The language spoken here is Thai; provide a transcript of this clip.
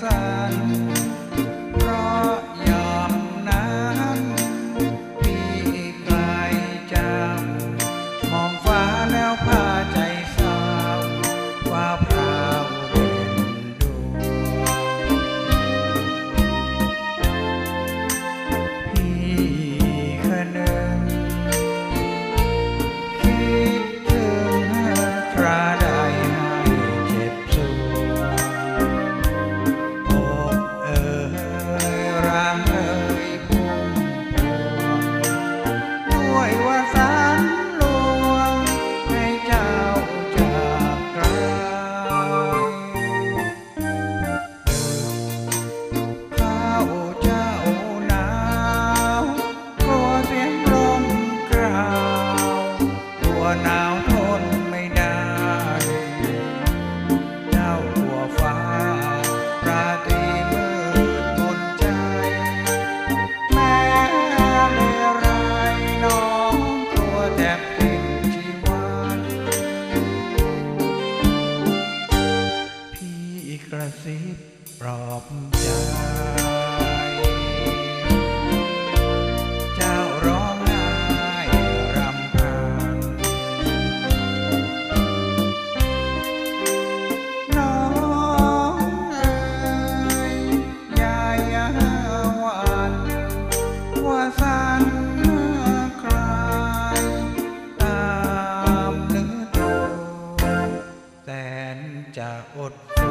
side. ปลอบใจ เจ้าร้องไห้รำพันน้องเอ๋ยอย่าย่หวันว่าสันคลายตามเนื้อตัวแต่นจะอดสู